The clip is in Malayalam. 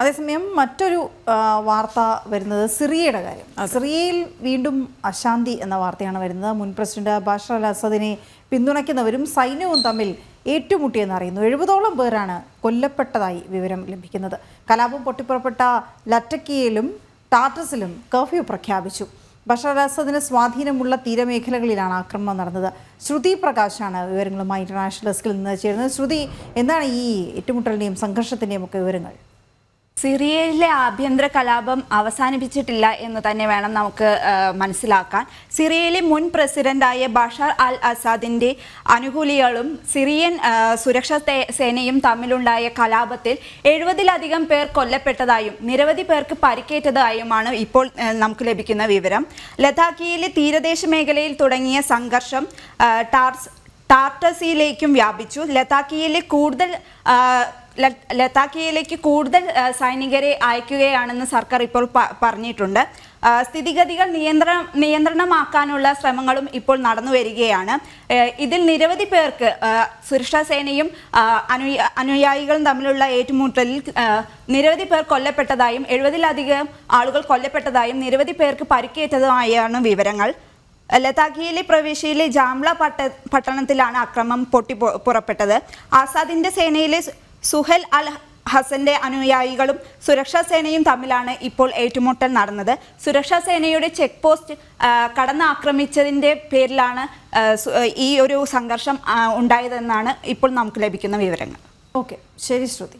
അതേസമയം മറ്റൊരു വാർത്ത വരുന്നത് സിറിയയുടെ കാര്യം. സിറിയയിൽ വീണ്ടും അശാന്തി എന്ന വാർത്തയാണ് വരുന്നത്. മുൻ പ്രസിഡന്റ് ബഷർ അൽ അസദിനെ പിന്തുണയ്ക്കുന്നവരും സൈന്യവും തമ്മിൽ ഏറ്റുമുട്ടിയെന്ന് അറിയുന്നു. എഴുപതോളം പേരാണ് കൊല്ലപ്പെട്ടതായി വിവരം ലഭിക്കുന്നത്. കലാപം പൊട്ടിപ്പുറപ്പെട്ട ലറ്റക്കിയയിലും ടാറ്റസിലും കർഫ്യൂ പ്രഖ്യാപിച്ചു. ബഷർ അൽ അസദിന് സ്വാധീനമുള്ള തീരമേഖലകളിലാണ് ആക്രമണം നടന്നത്. ശ്രുതി പ്രകാശാണ് വിവരങ്ങളുമായി ഇന്റർനാഷണൽ ഡെസ്കിൽ നിന്ന് ചേരുന്നത്. ശ്രുതി എന്താണ് ഈ ഏറ്റുമുട്ടലിന്റെയും സംഘർഷത്തിന്റെയും ഒക്കെ വിവരങ്ങൾ? സിറിയയിലെ ആഭ്യന്തര കലാപം അവസാനിപ്പിച്ചിട്ടില്ല എന്ന് തന്നെ വേണം നമുക്ക് മനസ്സിലാക്കാൻ. സിറിയയിലെ മുൻ പ്രസിഡന്റായ ബഷാർ അൽ അസാദിന്റെ അനുകൂലികളും സിറിയൻ സുരക്ഷാ സേനയും തമ്മിലുണ്ടായ കലാപത്തിൽ എഴുപതിലധികം പേർ കൊല്ലപ്പെട്ടതായും നിരവധി പേർക്ക് പരിക്കേറ്റതായുമാണ് ഇപ്പോൾ നമുക്ക് ലഭിക്കുന്ന വിവരം. ലഡാക്കിയിലെ തീരദേശ മേഖലയിൽ തുടങ്ങിയ സംഘർഷം ടാർസ് ടാർട്ടസിയിലേക്കും വ്യാപിച്ചു. ലതാക്കിയിലെ കൂടുതൽ ആ, കൂടുതൽ സൈനികരെ അയക്കുകയാണെന്ന് സർക്കാർ ഇപ്പോൾ പറഞ്ഞിട്ടുണ്ട്. സ്ഥിതിഗതികൾ നിയന്ത്രണ നിയന്ത്രണമാക്കാനുള്ള ശ്രമങ്ങളും ഇപ്പോൾ നടന്നു വരികയാണ്. ഇതിൽ നിരവധി പേർക്ക് സുരക്ഷാ സേനയും അനുയ അനുയായികളും തമ്മിലുള്ള ഏറ്റുമുട്ടലിൽ നിരവധി പേർ കൊല്ലപ്പെട്ടതായും എഴുപതിലധികം ആളുകൾ കൊല്ലപ്പെട്ടതായും നിരവധി പേർക്ക് പരിക്കേറ്റതുമായാണ് വിവരങ്ങൾ. ലതാഖിയിലെ പ്രവിശ്യയിലെ ജാംല പട്ട പട്ടണത്തിലാണ് അക്രമം പൊട്ടി പുറപ്പെട്ടത്. ആസാദിന്റെ സേനയിലെ സുഹൽ അൽ ഹസന്റെ അനുയായികളും സുരക്ഷാ സേനയും തമ്മിലാണ് ഇപ്പോൾ ഏറ്റുമുട്ടൽ നടന്നത്. സുരക്ഷാ സേനയുടെ ചെക്ക് പോസ്റ്റ് കടന്ന് കടന്നാക്രമിച്ചതിന്റെ പേരിലാണ് ഈ ഒരു സംഘർഷം ഉണ്ടായതെന്നാണ് ഇപ്പോൾ നമുക്ക് ലഭിക്കുന്ന വിവരങ്ങൾ. ഓക്കെ. ശരി ശ്രുതി.